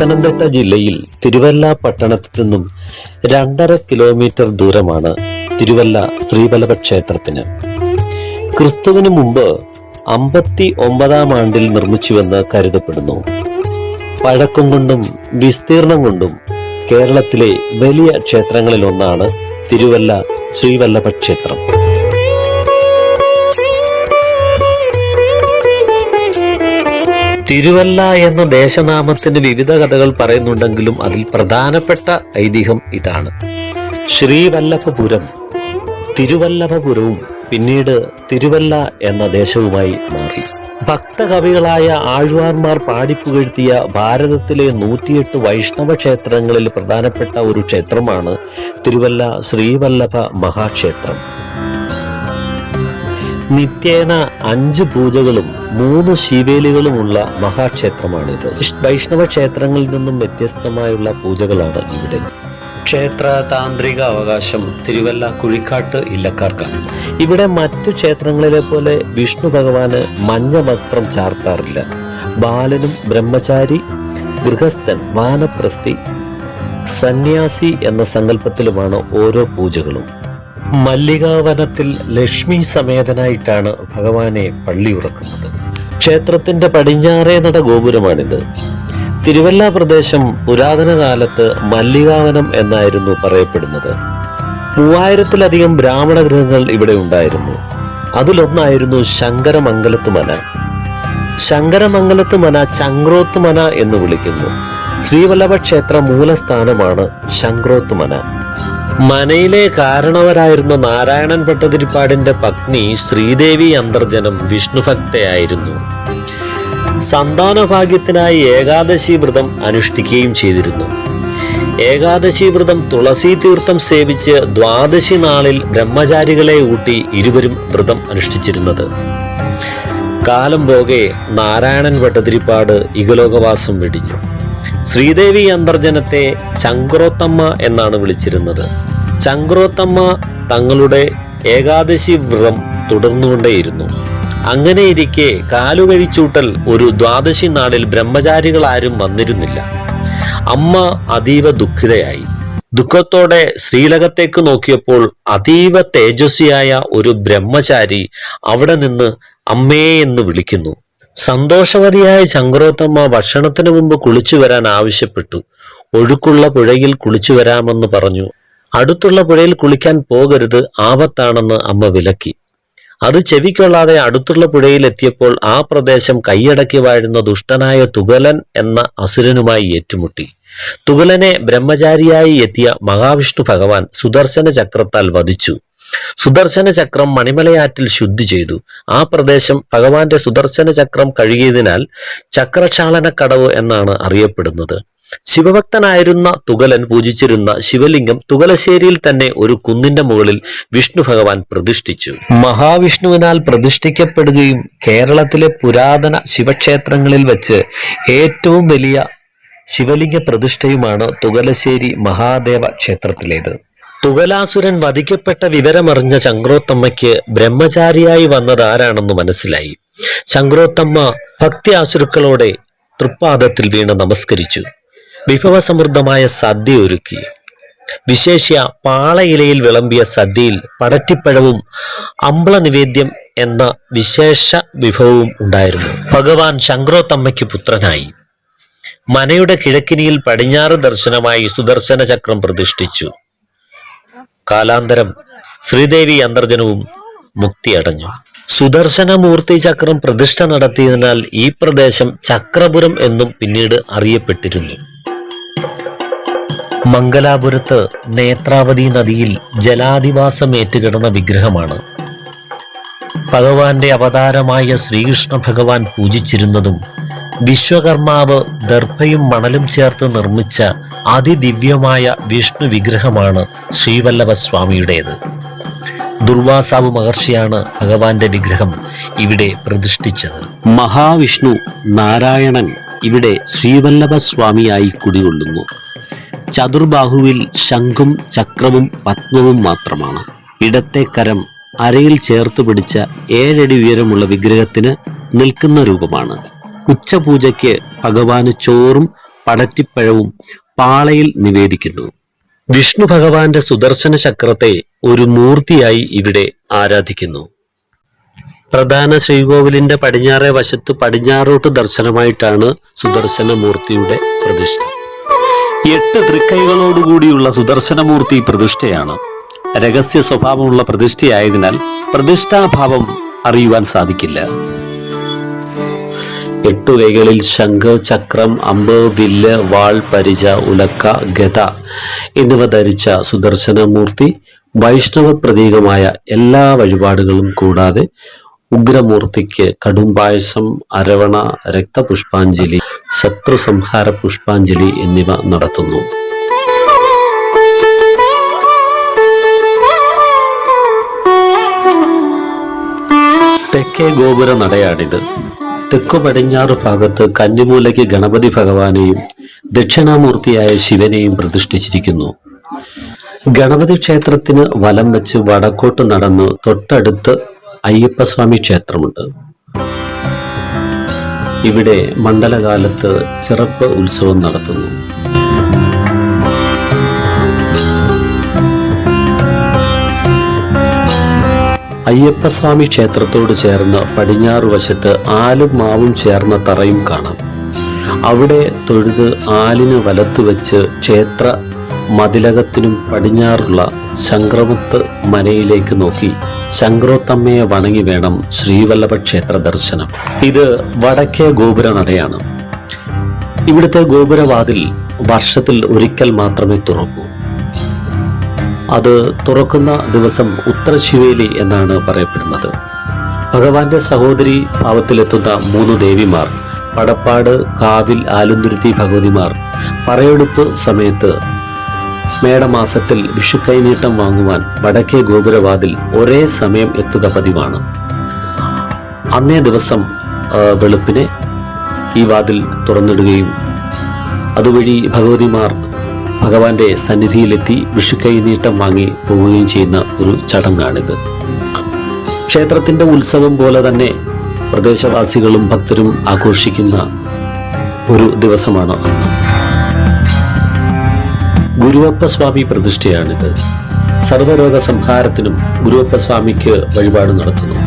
പത്തനംതിട്ട ജില്ലയിൽ തിരുവല്ല പട്ടണത്തിൽ നിന്നും രണ്ടര കിലോമീറ്റർ ദൂരമാണ് തിരുവല്ല ശ്രീവല്ലഭ ക്ഷേത്രത്തിന്. ക്രിസ്തുവിന് മുമ്പ് അമ്പത്തി ഒമ്പതാം ആണ്ടിൽ നിർമ്മിച്ചുവെന്ന് കരുതപ്പെടുന്നു. പഴക്കം കൊണ്ടും വിസ്തീർണം കൊണ്ടും കേരളത്തിലെ വലിയ ക്ഷേത്രങ്ങളിലൊന്നാണ് തിരുവല്ല ശ്രീവല്ലഭ ക്ഷേത്രം. തിരുവല്ല എന്ന ദേശനാമത്തിന് വിവിധ കഥകൾ പറയുന്നുണ്ടെങ്കിലും അതിൽ പ്രധാനപ്പെട്ട ഐതിഹ്യം ഇതാണ്. ശ്രീവല്ലഭപുരം തിരുവല്ലഭപുരവും പിന്നീട് തിരുവല്ല എന്ന ദേശവുമായി മാറി. ഭക്തകവികളായ ആഴ്വാർമാർ പാടിപ്പുകഴ്ത്തിയ ഭാരതത്തിലെ നൂറ്റിയെട്ട് വൈഷ്ണവ ക്ഷേത്രങ്ങളിൽ പ്രധാനപ്പെട്ട ഒരു ക്ഷേത്രമാണ് തിരുവല്ല ശ്രീവല്ലഭ മഹാക്ഷേത്രം. നിത്യേന അഞ്ച് പൂജകളും മൂന്ന് ശിവേലികളുമുള്ള മഹാക്ഷേത്രമാണിത്. വൈഷ്ണവ ക്ഷേത്രങ്ങളിൽ നിന്നും വ്യത്യസ്തമായുള്ള പൂജകളാണ് ഇവിടെ. ക്ഷേത്ര താന്ത്രിക അവകാശം തിരുവല്ല കുഴിക്കാട്ട് ഇല്ലക്കാർക്കാണ്. ഇവിടെ മറ്റു ക്ഷേത്രങ്ങളിലെ പോലെ വിഷ്ണു ഭഗവാന് മഞ്ഞ വസ്ത്രം ചാർത്താറില്ല. ബാലനും ബ്രഹ്മചാരി ഗൃഹസ്ഥൻ വാനപ്രസ്ഥി സന്യാസി എന്ന സങ്കല്പത്തിലുമാണ് ഓരോ പൂജകളും. മല്ലികാവനത്തിൽ ലക്ഷ്മി സമേതനായിട്ടാണ് ഭഗവാനെ പള്ളി ഉറക്കുന്നത്. ക്ഷേത്രത്തിന്റെ പടിഞ്ഞാറേ നട ഗോപുരമാണിത്. തിരുവല്ല പ്രദേശം പുരാതന കാലത്ത് മല്ലികാവനം എന്നായിരുന്നു പറയപ്പെടുന്നത്. മൂവായിരത്തിലധികം ബ്രാഹ്മണ ഗൃഹങ്ങൾ ഇവിടെ ഉണ്ടായിരുന്നു. അതിലൊന്നായിരുന്നു ശങ്കരമംഗലത്ത് മന ശങ്കരമംഗലത്ത് മന ചങ്ക്രോത്ത് മന എന്ന് വിളിക്കുന്നു. ശ്രീവല്ലഭ ക്ഷേത്ര മൂലസ്ഥാനമാണ് ശങ്ക്രോത്ത് മന മനയിലെ കാരണവരായിരുന്ന നാരായണൻ ഭട്ടതിരിപ്പാടിന്റെ പത്നി ശ്രീദേവി അന്തർജനം വിഷ്ണുഭക്തയായിരുന്നു സന്താനഭാഗ്യത്തിനായി ഏകാദശി വ്രതം അനുഷ്ഠിക്കുകയും ചെയ്തിരുന്നു. ഏകാദശി വ്രതം തുളസി തീർത്ഥം സേവിച്ച് ദ്വാദശി നാളിൽ ബ്രഹ്മചാരികളെ ഊട്ടി ഇരുവരും വ്രതം അനുഷ്ഠിച്ചിരുന്നത്. കാലം പോകെ നാരായണൻ ഭട്ടതിരിപ്പാട് ഇകലോകവാസം വെടിഞ്ഞു. ശ്രീദേവി അന്തർജനത്തെ ശങ്കുറോത്തമ്മ എന്നാണ് വിളിച്ചിരുന്നത്. ചങ്ക്രോത്തമ്മ തങ്ങളുടെ ഏകാദശി വ്രതം തുടർന്നുകൊണ്ടേയിരുന്നു. അങ്ങനെയിരിക്കെ കാലുകഴിച്ചൂട്ടൽ ഒരു ദ്വാദശി നാളിൽ ബ്രഹ്മചാരികൾ ആരും വന്നിരുന്നില്ല. അമ്മ അതീവ ദുഃഖിതയായി. ദുഃഖത്തോടെ ശ്രീലകത്തേക്ക് നോക്കിയപ്പോൾ അതീവ തേജസ്വിയായ ഒരു ബ്രഹ്മചാരി അവിടെ നിന്ന് അമ്മേ എന്ന് വിളിക്കുന്നു. സന്തോഷവതിയായ ചങ്ക്രോത്തമ്മ ഭക്ഷണത്തിന് മുമ്പ് കുളിച്ചു വരാൻ ആവശ്യപ്പെട്ടു. ഒഴുക്കുള്ള പുഴയിൽ കുളിച്ചു വരാമെന്ന് പറഞ്ഞു. അടുത്തുള്ള പുഴയിൽ കുളിക്കാൻ പോകരുത് ആപത്താണെന്ന് അമ്മ വിലക്കി. അത് ചെവിക്കൊള്ളാതെ അടുത്തുള്ള പുഴയിൽ എത്തിയപ്പോൾ ആ പ്രദേശം കൈയടക്കി വാഴുന്ന ദുഷ്ടനായ തുകലൻ എന്ന അസുരനുമായി ഏറ്റുമുട്ടി. തുകലനെ ബ്രഹ്മചാരിയായി എത്തിയ മഹാവിഷ്ണു ഭഗവാൻ സുദർശന ചക്രത്താൽ വധിച്ചു. സുദർശന ചക്രം മണിമലയാറ്റിൽ ശുദ്ധി ചെയ്തു. ആ പ്രദേശം ഭഗവാന്റെ സുദർശന ചക്രം കഴുകിയതിനാൽ ചക്രക്ഷാളനക്കടവ് എന്നാണ് അറിയപ്പെടുന്നത്. ശിവഭക്തനായിരുന്ന തുകലൻ പൂജിച്ചിരുന്ന ശിവലിംഗം തുകലശ്ശേരിയിൽ തന്നെ ഒരു കുന്നിന്റെ മുകളിൽ വിഷ്ണു ഭഗവാൻ പ്രതിഷ്ഠിച്ചു. മഹാവിഷ്ണുവിനാൽ പ്രതിഷ്ഠിക്കപ്പെടുകയും കേരളത്തിലെ പുരാതന ശിവക്ഷേത്രങ്ങളിൽ വെച്ച് ഏറ്റവും വലിയ ശിവലിംഗ പ്രതിഷ്ഠയുമാണ് തുകലശ്ശേരി മഹാദേവ ക്ഷേത്രത്തിലേത്. തുകലാസുരൻ വധിക്കപ്പെട്ട വിവരമറിഞ്ഞ ചങ്ക്രോത്തമ്മയ്ക്ക് ബ്രഹ്മചാരിയായി വന്നത് ആരാണെന്ന് മനസ്സിലായി. ചങ്ക്രോത്തമ്മ ഭക്തി ആശുക്കളോടെ തൃപ്പാദത്തിൽ വീണ് നമസ്കരിച്ചു. വിഭവസമൃദ്ധമായ സദ്യ ഒരുക്കി. വിശേഷ്യ പാളയിലയിൽ വിളമ്പിയ സദ്യയിൽ പടറ്റിപ്പഴവും അമ്പള നിവേദ്യം എന്ന വിശേഷ വിഭവവും ഉണ്ടായിരുന്നു. ഭഗവാൻ ശങ്കരോത്തമ്മയ്ക്ക് പുത്രനായി. മനയുടെ കിഴക്കിനിയിൽ പടിഞ്ഞാറ് ദർശനമായി സുദർശന ചക്രം പ്രതിഷ്ഠിച്ചു. കാലാന്തരം ശ്രീദേവി അന്തർജനവും മുക്തിയടഞ്ഞു. സുദർശനമൂർത്തി ചക്രം പ്രതിഷ്ഠ നടത്തിയതിനാൽ ഈ പ്രദേശം ചക്രപുരം എന്നും പിന്നീട് അറിയപ്പെട്ടിരുന്നു. മംഗലാപുരത്ത് നേത്രാവതി നദിയിൽ ജലാധിവാസം ഏറ്റുകിടന്ന വിഗ്രഹമാണ്. ഭഗവാന്റെ അവതാരമായ ശ്രീകൃഷ്ണ ഭഗവാൻ പൂജിച്ചിരുന്നതും വിശ്വകർമാവ് ദർഭയും മണലും ചേർത്ത് നിർമ്മിച്ച അതിദിവ്യമായ വിഷ്ണു വിഗ്രഹമാണ് ശ്രീവല്ലഭ സ്വാമിയുടേത് ദുർവാസാവ് മഹർഷിയാണ് ഭഗവാന്റെ വിഗ്രഹം ഇവിടെ പ്രതിഷ്ഠിച്ചത്. മഹാവിഷ്ണു നാരായണൻ ഇവിടെ ശ്രീവല്ലഭ സ്വാമിയായി കുടികൊള്ളുന്നു. ചതുർബാഹുവിൽ ശംഖും ചക്രവും പത്മവും മാത്രമാണ്. ഇടത്തെ കരം അരയിൽ ചേർത്ത് പിടിച്ച ഏഴടി ഉയരമുള്ള വിഗ്രഹത്തിന് നിൽക്കുന്ന രൂപമാണ്. ഉച്ചപൂജയ്ക്ക് ഭഗവാന് ചോറും പടറ്റിപ്പഴവും പാളയിൽ നിവേദിക്കുന്നു. വിഷ്ണു ഭഗവാന്റെ സുദർശന ചക്രത്തെ ഒരു മൂർത്തിയായി ഇവിടെ ആരാധിക്കുന്നു. പ്രധാന ശ്രീകോവിലിന്റെ പടിഞ്ഞാറേ വശത്ത് പടിഞ്ഞാറോട്ട് ദർശനമായിട്ടാണ് സുദർശന മൂർത്തിയുടെ പ്രതിഷ്ഠ. എട്ട് തൃക്കൈകളോടുകൂടിയുള്ള സുദർശനമൂർത്തി പ്രതിഷ്ഠയാണ്. രഹസ്യ സ്വഭാവമുള്ള പ്രതിഷ്ഠയായതിനാൽ പ്രതിഷ്ഠാഭാവം അറിയുവാൻ സാധിക്കില്ല. എട്ടു കൈകളിൽ ശംഖ് ചക്രം അമ്പ് വില്ല് വാൾ പരിച ഉലക്ക ഗത എന്നിവ ധരിച്ച സുദർശനമൂർത്തി വൈഷ്ണവ പ്രതീകമായ എല്ലാ വഴിപാടുകളും കൂടാതെ ഉഗ്രമൂർത്തിക്ക് കടുംപായസം അരവണ രക്തപുഷ്പാഞ്ജലി ശത്രു സംഹാര പുഷ്പാഞ്ജലി എന്നിവ നടത്തുന്നു. തെക്കേ ഗോപുര നടയാണിത്. തെക്കു പടിഞ്ഞാറ് ഭാഗത്ത് കന്നിമൂലയ്ക്ക് ഗണപതി ഭഗവാനെയും ദക്ഷിണാമൂർത്തിയായ ശിവനെയും പ്രതിഷ്ഠിച്ചിരിക്കുന്നു. ഗണപതി ക്ഷേത്രത്തിന് വലം വെച്ച് വടക്കോട്ട് നടന്ന് തൊട്ടടുത്ത് അയ്യപ്പസ്വാമി ക്ഷേത്രമുണ്ട്. ഇവിടെ മണ്ഡലകാലത്ത് ചെറുപ്പ് ഉത്സവം നടത്തുന്നു. അയ്യപ്പസ്വാമി ക്ഷേത്രത്തോട് ചേർന്ന് പടിഞ്ഞാറ് വശത്ത് ആലും മാവും ചേർന്ന തറയും കാണാം. അവിടെ തൊഴുത് ആലിന് വലത്തുവെച്ച് ക്ഷേത്ര മതിലകത്തിനും പടിഞ്ഞാറുള്ള ശങ്ക്രമുത്ത് മനയിലേക്ക് നോക്കി ശങ്ക്രോത്തമ്മയെ വണങ്ങി വേണം ശ്രീവല്ലഭ ക്ഷേത്ര ദർശനം. ഇത് വടക്കേ ഗോപുര നടയാണ്. ഇവിടുത്തെ ഗോപുരവാതിൽ വർഷത്തിൽ ഒരിക്കൽ മാത്രമേ തുറക്കൂ. അത് തുറക്കുന്ന ദിവസം ഉത്തരശിവേലി എന്നാണ് പറയപ്പെടുന്നത്. ഭഗവാന്റെ സഹോദരി ഭാവത്തിലെത്തുന്ന മൂന്ന് ദേവിമാർ പടപ്പാട് കാവിൽ ആലുന്തുരുത്തി ഭഗവതിമാർ പറയെടുപ്പ് സമയത്ത് മേടമാസത്തിൽ വിഷുക്കൈനീട്ടം വാങ്ങുവാൻ വടക്കേ ഗോപുരവാതിൽ ഒരേ സമയം എത്തുക പതിവാണ്. അന്നേ ദിവസം വെളുപ്പിന് ഈ വാതിൽ തുറന്നിടുകയും അതുവഴി ഭഗവതിമാർ ഭഗവാന്റെ സന്നിധിയിലെത്തി വിഷുക്കൈനീട്ടം വാങ്ങി പോവുകയും ചെയ്യുന്ന ഒരു ചടങ്ങാണിത്. ക്ഷേത്രത്തിന്റെ ഉത്സവം പോലെ തന്നെ പ്രദേശവാസികളും ഭക്തരും ആഘോഷിക്കുന്ന ഒരു ദിവസമാണ്. അന്ന് ഗുരുവപ്പ സ്വാമി പ്രതിഷ്ഠയാണിത്. സർവരോഗ സംഹാരത്തിനും ഗുരുവപ്പ സ്വാമിക്ക് വഴിപാട് നടത്തുന്നു.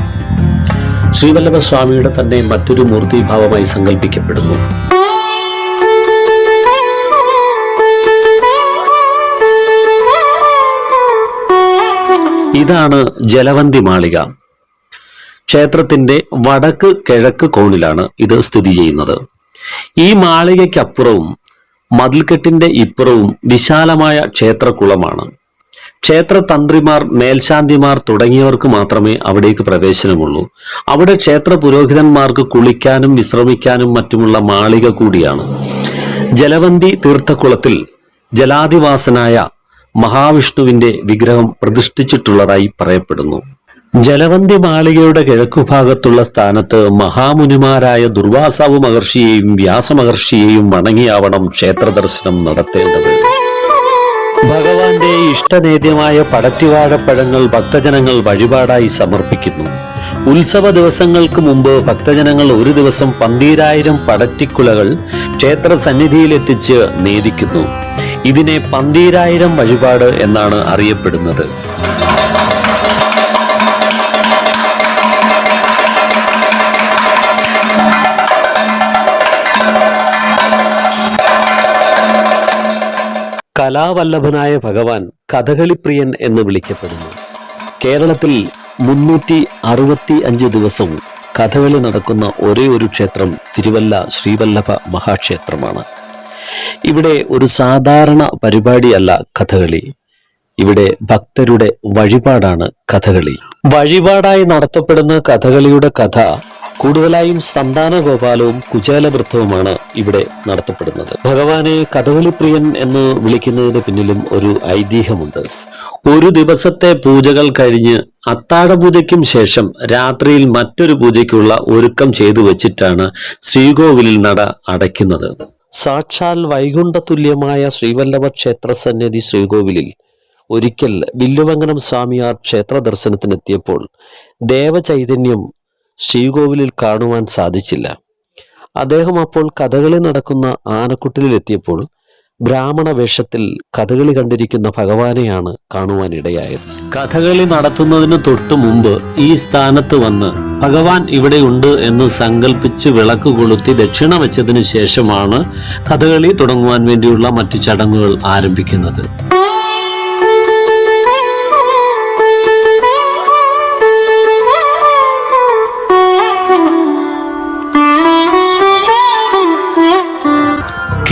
ശ്രീവല്ലഭ സ്വാമിയുടെ തന്നെ മറ്റൊരു മൂർത്തിഭാവമായി സങ്കല്പിക്കപ്പെടുന്നു ഇതാണ് ജലവന്തി മാളിക. ക്ഷേത്രത്തിന്റെ വടക്ക് കിഴക്ക് കോണിലാണ് ഇത് സ്ഥിതി ചെയ്യുന്നത്. ഈ മാളികയ്ക്കപ്പുറവും മതിൽക്കെട്ടിന്റെ ഇപ്പുറവും വിശാലമായ ക്ഷേത്രക്കുളമാണ് ക്ഷേത്ര തന്ത്രിമാർ മേൽശാന്തിമാർ തുടങ്ങിയവർക്ക് മാത്രമേ അവിടേക്ക് പ്രവേശനമുള്ളൂ. അവിടെ ക്ഷേത്ര പുരോഹിതന്മാർക്ക് കുളിക്കാനും വിശ്രമിക്കാനും മറ്റുമുള്ള മാളിക കൂടിയാണ്. ജലവന്തി തീർത്ഥക്കുളത്തിൽ ജലാധിവാസനായ മഹാവിഷ്ണുവിന്റെ വിഗ്രഹം പ്രതിഷ്ഠിച്ചിട്ടുള്ളതായി പറയപ്പെടുന്നു. ജലവന്തി മാളികയുടെ കിഴക്കുഭാഗത്തുള്ള സ്ഥാനത്ത് മഹാമുനിമാരായ ദുർവാസാവ് മഹർഷിയെയും വ്യാസമഹർഷിയെയും വണങ്ങിയാവണം ക്ഷേത്ര ദർശനം നടത്തേണ്ടത്. ഭഗവാന്റെ ഇഷ്ടനേദ്യമായ പടറ്റിവാഴപ്പഴങ്ങൾ ഭക്തജനങ്ങൾ വഴിപാടായി സമർപ്പിക്കുന്നു. ഉത്സവ ദിവസങ്ങൾക്ക് മുമ്പ് ഭക്തജനങ്ങൾ ഒരു ദിവസം പന്തീരായിരം പടറ്റിക്കുളകൾ ക്ഷേത്ര സന്നിധിയിലെത്തിച്ച് നേദിക്കുന്നു. ഇതിനെ പന്തീരായിരം വഴിപാട് എന്നാണ് അറിയപ്പെടുന്നത്. കലാവല്ലഭനായ ഭഗവാൻ കഥകളിപ്രിയൻ എന്ന് വിളിക്കപ്പെടുന്നു. കേരളത്തിൽ മുന്നൂറ്റി അറുപത്തി അഞ്ച് ദിവസവും കഥകളി നടക്കുന്ന ഒരേ ഒരു ക്ഷേത്രം തിരുവല്ല ശ്രീവല്ലഭ മഹാക്ഷേത്രമാണ്. ഇവിടെ ഒരു സാധാരണ പരിപാടിയല്ല കഥകളി. ഇവിടെ ഭക്തരുടെ വഴിപാടാണ് കഥകളി. വഴിപാടായി നടത്തപ്പെടുന്ന കഥകളിയുടെ കഥ കൂടുതലായും സന്താന ഗോപാലവും കുചേലവൃത്തവുമാണ് ഇവിടെ നടത്തപ്പെടുന്നത്. ഭഗവാനെ കഥകളിപ്രിയൻ എന്ന് വിളിക്കുന്നതിന് പിന്നിലും ഒരു ഐതിഹ്യമുണ്ട്. ഒരു ദിവസത്തെ പൂജകൾ കഴിഞ്ഞ് അത്താഴ പൂജയ്ക്കും ശേഷം രാത്രിയിൽ മറ്റൊരു പൂജയ്ക്കുള്ള ഒരുക്കം ചെയ്തു വെച്ചിട്ടാണ് ശ്രീകോവിലിൽ നട അടയ്ക്കുന്നത്. സാക്ഷാൽ വൈകുണ്ഠതുല്യമായ ശ്രീവല്ലഭ ക്ഷേത്ര സന്നിധി ശ്രീകോവിലിൽ. ഒരിക്കൽ വില്ലുവങ്ങനം സ്വാമിയാർ ക്ഷേത്ര ദർശനത്തിനെത്തിയപ്പോൾ ദേവചൈതന്യം ശ്രീകോവിലിൽ കാണുവാൻ സാധിച്ചില്ല. അദ്ദേഹം അപ്പോൾ കഥകളി നടക്കുന്ന ആനക്കുട്ടിലെത്തിയപ്പോൾ ബ്രാഹ്മണ വേഷത്തിൽ കഥകളി കണ്ടിരിക്കുന്ന ഭഗവാനെയാണ് കാണുവാനിടയായത്. കഥകളി നടത്തുന്നതിന് തൊട്ടു മുമ്പ് ഈ സ്ഥാനത്ത് വന്ന് ഭഗവാൻ ഇവിടെയുണ്ട് എന്ന് സങ്കല്പിച്ച് വിളക്ക് കൊളുത്തി ദക്ഷിണ വെച്ചതിന് ശേഷമാണ് കഥകളി തുടങ്ങുവാൻ വേണ്ടിയുള്ള മറ്റു ചടങ്ങുകൾ ആരംഭിക്കുന്നത്.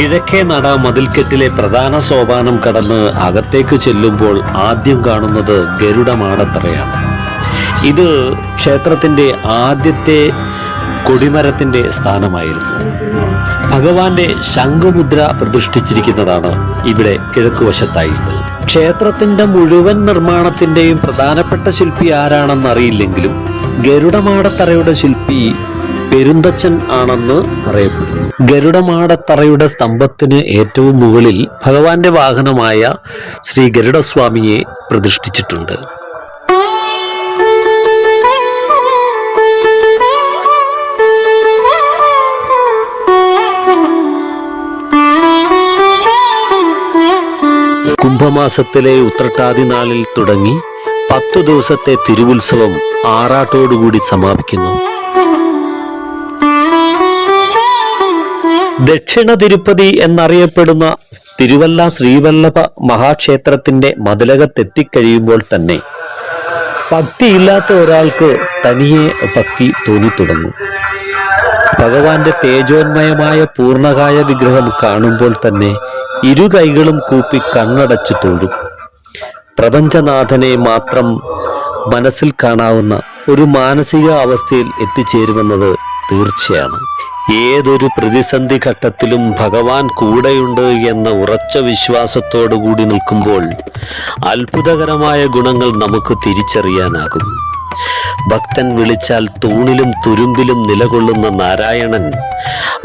കിഴക്കേ നട മതിൽക്കെട്ടിലെ പ്രധാന സോപാനം കടന്ന് അകത്തേക്ക് ചെല്ലുമ്പോൾ ആദ്യം കാണുന്നത് ഗരുഡമാടത്തറയാണ്. ഇത് ക്ഷേത്രത്തിന്റെ ആദ്യത്തെ കൊടിമരത്തിന്റെ സ്ഥാനമായിരുന്നു. ഭഗവാന്റെ ശംഖുമുദ്ര പ്രതിഷ്ഠിച്ചിരിക്കുന്നതാണ് ഇവിടെ കിഴക്ക് കിഴക്കുവശത്തായിട്ട്. ക്ഷേത്രത്തിന്റെ മുഴുവൻ നിർമ്മാണത്തിന്റെയും പ്രധാനപ്പെട്ട ശില്പി ആരാണെന്നറിയില്ലെങ്കിലും ഗരുഡമാടത്തറയുടെ ശില്പി പെരുന്തച്ചൻ ആണെന്ന് പറയപ്പെടുന്നു. ഗരുഡമാടത്തറയുടെ സ്തംഭത്തിന് ഏറ്റവും മുകളിൽ ഭഗവാന്റെ വാഹനമായ ശ്രീ ഗരുഡസ്വാമിയെ പ്രതിഷ്ഠിച്ചിട്ടുണ്ട്. കുംഭമാസത്തിലെ ഉത്രട്ടാതി നാളിൽ തുടങ്ങി പത്തു ദിവസത്തെ തിരുവുത്സവം ആറാട്ടോടുകൂടി സമാപിക്കുന്നു. ദക്ഷിണ തിരുപ്പതി എന്നറിയപ്പെടുന്ന തിരുവല്ല ശ്രീവല്ലഭ മഹാക്ഷേത്രത്തിന്റെ മതിലകത്തെത്തിക്കഴിയുമ്പോൾ തന്നെ ഭക്തിയില്ലാത്ത ഒരാൾക്ക് തനിയെ ഭക്തി തോന്നിത്തുടങ്ങും. ഭഗവാന്റെ തേജോന്മയമായ പൂർണകായ വിഗ്രഹം കാണുമ്പോൾ തന്നെ ഇരു കൈകളും കൂപ്പി കണ്ണടച്ചു തൊഴും. പ്രപഞ്ചനാഥനെ മാത്രം മനസ്സിൽ കാണാവുന്ന ഒരു മാനസിക അവസ്ഥയിൽ എത്തിച്ചേരുമെന്നത് തീർച്ചയാണ്. ഏതൊരു പ്രതിസന്ധി ഘട്ടത്തിലും ഭഗവാൻ കൂടെയുണ്ട് എന്ന ഉറച്ച വിശ്വാസത്തോടു കൂടി നിൽക്കുമ്പോൾ അത്ഭുതകരമായ ഗുണങ്ങൾ നമുക്ക് തിരിച്ചറിയാനാകും. ഭക്തൻ വിളിച്ചാൽ തൂണിലും തുരുമ്പിലും നിലകൊള്ളുന്ന നാരായണൻ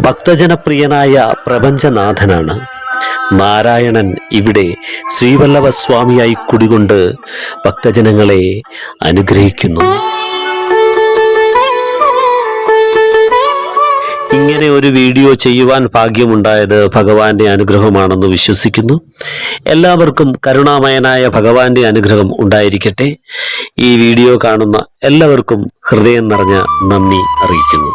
ഭക്തജനപ്രിയനായ പ്രപഞ്ചനാഥനാണ്. നാരായണൻ ഇവിടെ ശ്രീവല്ലഭസ്വാമിയായി കുടികൊണ്ട് ഭക്തജനങ്ങളെ അനുഗ്രഹിക്കുന്നു. ഇങ്ങനെ ഒരു വീഡിയോ ചെയ്യുവാൻ ഭാഗ്യമുണ്ടായത് ഭഗവാന്റെ അനുഗ്രഹമാണെന്ന് വിശ്വസിക്കുന്നു. എല്ലാവർക്കും കരുണാമയനായ ഭഗവാന്റെ അനുഗ്രഹം ഉണ്ടായിരിക്കട്ടെ. ഈ വീഡിയോ കാണുന്ന എല്ലാവർക്കും ഹൃദയം നിറഞ്ഞ നന്ദി അറിയിക്കുന്നു.